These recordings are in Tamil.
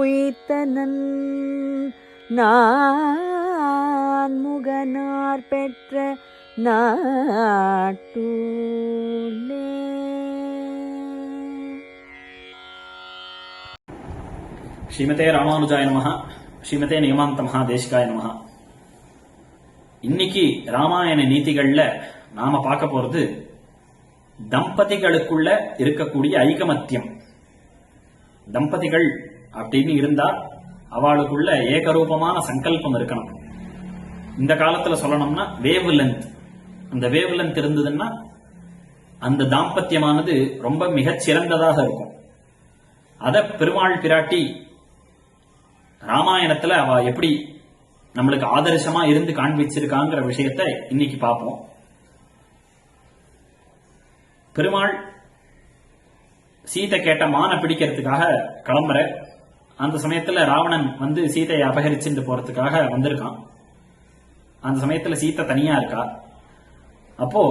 உயிர்த்தனன் நான் முகனார் பெற்ற நாட்டூலே ஸ்ரீமதே ராமானுஜாய நமஹ ஸ்ரீமதே நியமாந்த மகாதேசிகாய நமஹ. இன்னைக்கு ராமாயண நீதிகள்ல நாம பார்க்க போறது தம்பதிகளுக்குள்ள இருக்கக்கூடிய ஐகமத்தியம். தம்பதிகள் அப்படின்னு இருந்தா அவளுக்குள்ள ஏகரூபமான சங்கல்பம் இருக்கணும். இந்த காலத்துல சொல்லணும்னா வேவ் லென்த் அந்த வேவ் லென்த் இருந்ததுன்னா அந்த தாம்பத்தியமானது ரொம்ப மிகச் சிறந்ததாக இருக்கும். அத பெருமாள் பிராட்டி ராமாயணத்துல அவ எப்படி நம்மளுக்கு ஆதர்சமா இருந்து காண்பிச்சிருக்காங்கிற விஷயத்தை இன்னைக்கு பார்ப்போம். பெருமாள் சீதை கேட்ட மான பிடிக்கிறதுக்காக கிளம்புற அந்த சமயத்துல ராவணன் வந்து சீதையை அபகரிச்சுட்டு போறதுக்காக வந்திருக்கான். அந்த சமயத்துல சீதை தனியா இருக்கா? அப்போ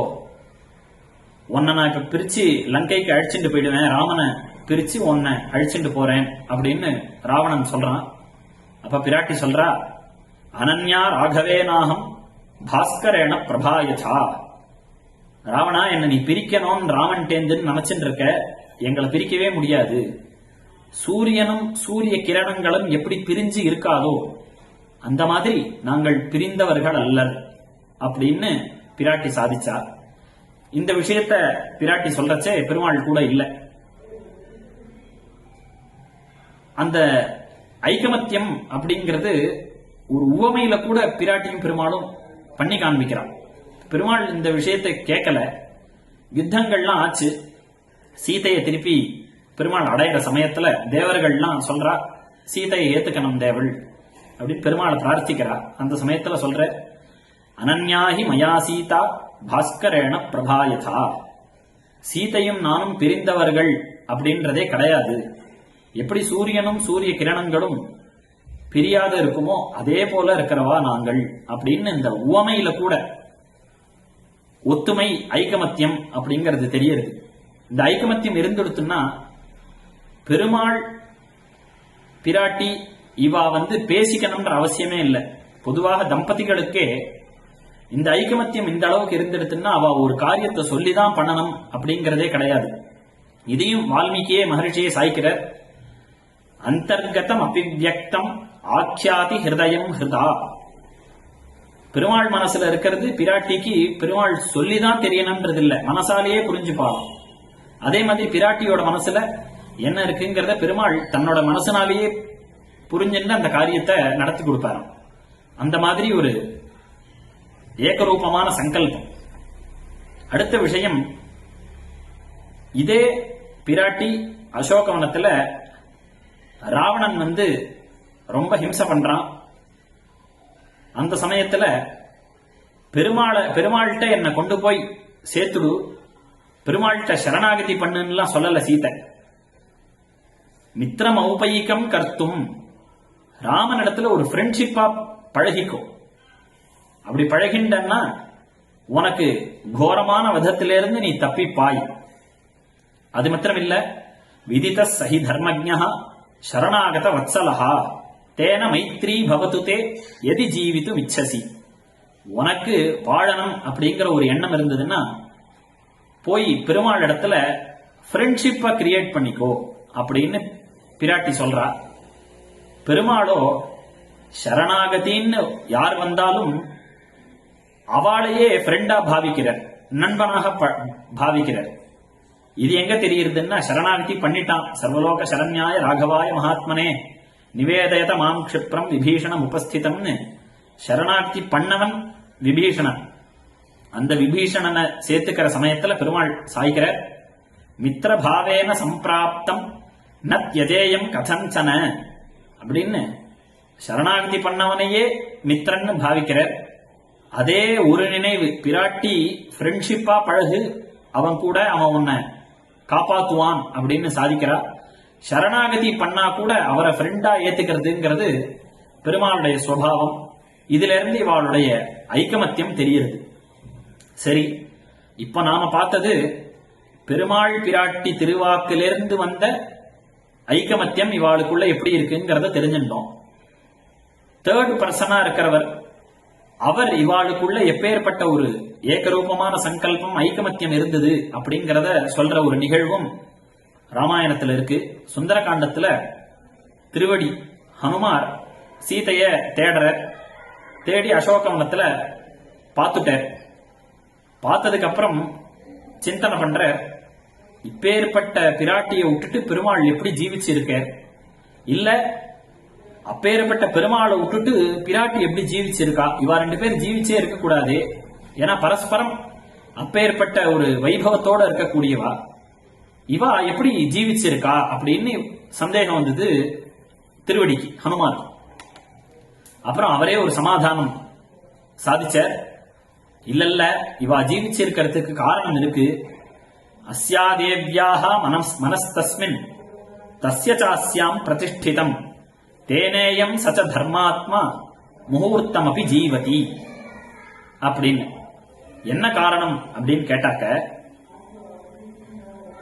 உன்னை நான் இப்ப பிரிச்சு லங்கைக்கு அழிச்சுட்டு போயிடுவேன் ராமனை பிரிச்சு உன்னை அழிச்சுட்டு போறேன் அப்படின்னு ராவணன் சொல்றான். அப்ப பிராட்டி சொல்றா அனன்யா ராகவே நாகம் பாஸ்கரேன பிரபாயதா ராவணா என்ன நீ பிரிக்கணும்னு ராமன் டேந்துன்னு நினைச்சுட்டு இருக்க. எங்களை பிரிக்கவே முடியாது. சூரியனும் சூரிய கிரணங்களும் எப்படி பிரிஞ்சு இருக்காதோ அந்த மாதிரி நாங்கள் பிரிந்தவர்கள் அல்லர் அப்படின்னு பிராட்டி சாதிச்சார் இந்த விஷயத்த பிராட்டி சொல்றச்சே பெருமாள் கூட இல்லை. அந்த ஐகமத்தியம் அப்படிங்கிறது ஒரு உவமையில கூட பிராட்டியும் பெருமாளும் பண்ணி காண்பிக்கிறான். பெருமாள் இந்த விஷயத்தை கேட்கல யுத்தங்கள்லாம் ஆச்சு. சீதையை திருப்பி பெருமாள் அடையிற சமயத்துல தேவர்கள்லாம் சொல்றா சீதையை ஏத்துக்கணும் தேவள். அப்படின்னு பெருமாளை பிரார்த்திக்கிறா. அந்த சமயத்துல சொல்ற அனன்யாகி மயா சீதா பாஸ்கரேண பிரபாயதா. சீதையும் நானும் பிரிந்தவர்கள் அப்படின்றதே கிடையாது. எப்படி சூரியனும் சூரிய கிரணங்களும் பிரியாத இருக்குமோ அதே போல இருக்கிறவா நாங்கள் அப்படின்னு இந்த உவமையில கூட ஒத்துமை ஐகமத்தியம் அப்படிங்கிறது தெரியுது இந்த ஐகமத்தியம் இருந்துடுத்துன்னா பெருமாள் பிராட்டி இவா வந்து பேசிக்கணும்ன்ற அவசியமே இல்லை. பொதுவாக தம்பதிகளுக்கே இந்த ஐகமத்தியம் இந்த அளவுக்கு இருந்துடுத்துன்னா அவ ஒரு காரியத்தை சொல்லிதான் பண்ணணும் அப்படிங்கிறதே கிடையாது. இதையும் வால்மீகியே மகிழ்ச்சியை சாய்க்கிறார். அந்தர்கதம் அபிவியக்தம் ஆக்கியாதி ஹிருதயம் ஹிருதா. பெருமாள் மனசுல இருக்கிறது பிராட்டிக்கு பெருமாள் சொல்லிதான் தெரியணும்ன்றது இல்லை மனசாலேயே புரிஞ்சுப்பாளாம் அதே மாதிரி பிராட்டியோட மனசுல என்ன இருக்குங்கிறத பெருமாள் தன்னோட மனசுனாலேயே புரிஞ்சுன்னு அந்த காரியத்தை நடத்தி கொடுப்பாராம். அந்த மாதிரி ஒரு ஏகரூபமான சங்கல்பம். அடுத்த விஷயம் இதே பிராட்டி அசோகவனத்துல ராவணன் வந்து ரொம்ப ஹிம்சை பண்றான். அந்த சமயத்துல பெருமாளை பெருமாள்கிட்ட என்னை கொண்டு போய் சேர்த்துடு. பெருமாள்கிட்ட சரணாகதி பண்ணுன்னுலாம் சொல்லல சீதை. மித்திரம் ஔபயிகம் கர்த்தும். ராமனிடத்துல ஒரு ஃப்ரெண்ட்ஷிப்பா பழகிக்கும் அப்படி பழகின்றன்னா உனக்கு கோரமான விதத்திலிருந்து நீ தப்பி பாய் அது மாத்திரம் இல்ல விதித சஹி தர்மஜா சரணாகத வத்சலஹா. தேன மைத்ரி பவத்து தே எதி ஜீவித்து இச்சசி உனக்கு வாழணும் அப்படிங்கிற ஒரு எண்ணம் இருந்ததுன்னா போய் பெருமாள் இடத்துல ஃப்ரெண்ட்ஷிப்பை கிரியேட் பண்ணிக்கோ. அப்படின்னு பிராட்டி சொல்றா பெருமாளோ சரணாகதின்னு யார் வந்தாலும் அவளையே ஃப்ரெண்டா பாவிக்கிறார் நண்பனாக ப- பாவிக்கிறார் இது எங்க தெரியுதுன்னா சரணாகதி பண்ணிட்டான். சர்வலோக சரண்யாய ராகவாய மகாத்மனே நிவேதயத மாம் க்ஷிப்ரம் விபீஷணம் உபஸ்திதம்னு சரணாகதி பண்ணவன் விபீஷணன். அந்த விபீஷணனை சேர்த்துக்கிற சமயத்துல பெருமாள் சாய்க்கிறார் மித்திரபாவேன சம்பிராப்தம் நத் யஜேயம் கதஞ்சன அப்படின்னு சரணாகதி பண்ணவனையே மித்திரன்னு பாவிக்கிறார். அதே ஒரு நினைவு பிராட்டி ஃப்ரெண்ட்ஷிப்பா பழகு அவன் கூட அவன் உன்னை காப்பாத்துவான் அப்படின்னு சாதிக்கிறா. சரணாகதி பண்ணா கூட அவரை ஃப்ரெண்டா ஏத்துக்கிறதுங்கிறது பெருமாளுடைய சுவாவம். இதுல இருந்து இவளுடைய ஐக்கமத்தியம் தெரியுது சரி இப்ப நாம பார்த்தது பெருமாள் பிராட்டி திருவாக்கிலிருந்து வந்த ஐக்கமத்தியம் இவாளுக்குள்ள எப்படி இருக்குங்கிறத தெரிஞ்சுட்டோம் தேர்ட் பர்சனா இருக்கிறவர் அவர் இவாளுக்குள்ள எப்பேற்பட்ட ஒரு ஏகரூபமான சங்கல்பம் ஐக்கமத்தியம் இருந்தது அப்படிங்கிறத சொல்ற ஒரு நிகழ்வும் ராமாயணத்துல இருக்கு. சுந்தரகாண்டத்துல திருவடி ஹனுமார் சீதைய தேடுற தேடி அசோகவனத்துல பார்த்துட்டார். பார்த்ததுக்கு அப்புறம் சிந்தனை பண்ற இப்பேற்பட்ட பிராட்டியை விட்டுட்டு பெருமாள் எப்படி ஜீவிச்சிருக்க? இல்ல அப்பேற்பட்ட பெருமாளை விட்டுட்டு பிராட்டி எப்படி ஜீவிச்சிருக்கா? இவா ரெண்டு பேரும் ஜீவிச்சே இருக்க கூடாது ஏன்னா பரஸ்பரம் அப்பேற்பட்ட ஒரு வைபவத்தோட இருக்கக்கூடியவா? இவா எப்படி ஜீவிச்சிருக்கா? அப்படின்னு சந்தேகம் வந்தது திருவடிக்கு ஹனுமான். அப்புறம் அவரே ஒரு சமாதானம் சாதிச்சார். இல்ல இல்ல இவா ஜீவிச்சிருக்கிறதுக்கு காரணம் இருக்கு. அஸ்யாதேவ்யாக மனஸ் மனஸ்தஸ்மின் தஸ்ய சாஸ்யாம் பிரதிஷ்டிதம் தேனேயம் சச்ச தர்மாத்மா முகூர்த்தமபி ஜீவதி அப்படின்னு என்ன காரணம் அப்படின்னு கேட்டாக்க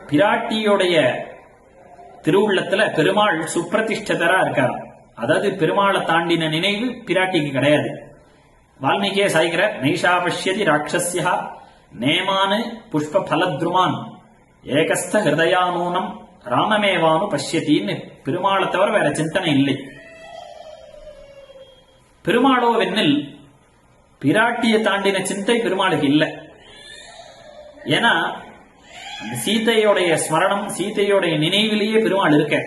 பிராட்டியோடைய திருவுள்ளத்துல பெருமாள் சுப்பிரதிஷ்டதரா இருக்கார் அதாவது பெருமாளை தாண்டின நினைவு பிராட்டிக்கு கிடையாது. வால்மீகியை சாய்கிற நைஷா பஷ்யதி ராட்சஸ்யா நேமானு புஷ்ப பலத்ருமான் ஏகஸ்த ஹிருதயானூனம் ராமமேவானு பஷ்யத்தின்னு பெருமாளை தவிர வேற சிந்தனை இல்லை. பெருமாளோ வெண்ணில் பிராட்டியை தாண்டின சிந்தை பெருமாளுக்கு இல்லை. ஏன்னா அந்த சீதையோடைய ஸ்மரணம் சீதையோடைய நினைவிலேயே பெருமாள் இருக்க.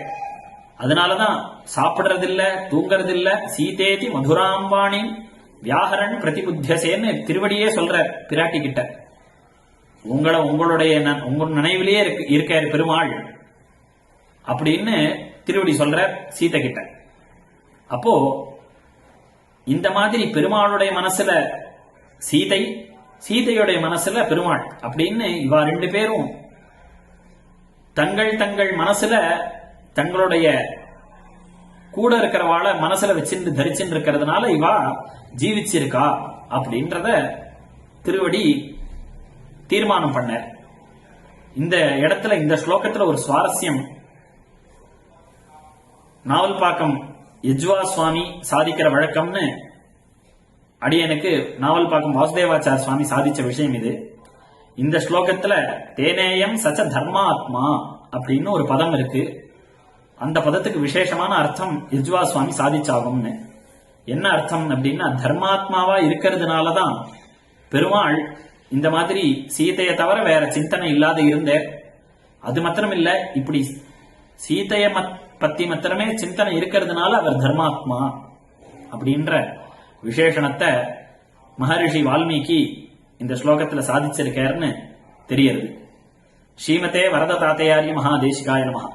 அதனாலதான் சாப்பிடுறதில்ல தூங்கறதில்ல சீதேதி மதுராம்பாணி வியாகரன் பிரதிபுத்தியசேன்னு திருவடியே சொல்ற பிராட்டி கிட்ட உங்களை உங்களுடைய ந- உங்க நினைவிலேயே இருக்கு இருக்காரு பெருமாள். அப்படின்னு திருவடி சொல்ற சீதை கிட்ட அப்போ இந்த மாதிரி பெருமாளுடைய மனசுல சீதை சீதையுடைய மனசுல பெருமாள் அப்படின்னு இவா ரெண்டு பேரும் தங்கள் தங்கள் மனசுல தங்களுடைய கூட இருக்கிறவாள மனசுல வச்சிருந்து தரிச்சுட்டு இருக்கிறதுனால இவா ஜீவிச்சிருக்கா அப்படின்றத திருவடி தீர்மானம் பண்ணார். இந்த இடத்துல இந்த ஸ்லோகத்துல ஒரு சுவாரஸ்யம். நாவல் பாக்கம் யஜ்வா சுவாமி சாதிக்கிற வழக்கம்னு அடியனுக்கு நாவல்பாக்கம் வாசுதேவாச்சார் சுவாமி சாதிச்ச விஷயம் இது. இந்த ஸ்லோகத்துல தேனேயம் சச்ச தர்மாத்மா அப்படின்னு ஒரு பதம் இருக்கு. அந்த பதத்துக்கு விசேஷமான அர்த்தம் யஜ்வா சுவாமி சாதிச்சாகும்னு. என்ன அர்த்தம் அப்படின்னா தர்மாத்மாவா இருக்கிறதுனாலதான் பெருமாள் இந்த மாதிரி சீதையை தவிர வேற சிந்தனை இல்லாத இருந்த அது மாத்திரம் இல்ல இப்படி சீத்தைய மத்- பத்தி மாத்திரமே சிந்தனை இருக்கிறதுனால அவர் தர்மாத்மா அப்படின்ற விசேஷணத்தை மகரிஷி வால்மீகி இந்த ஸ்லோகத்துல சாதிச்சிருக்காருன்னு தெரியறது ஸ்ரீமதே வரத தாத்தையாரிய மகாதேசிகாய நமகா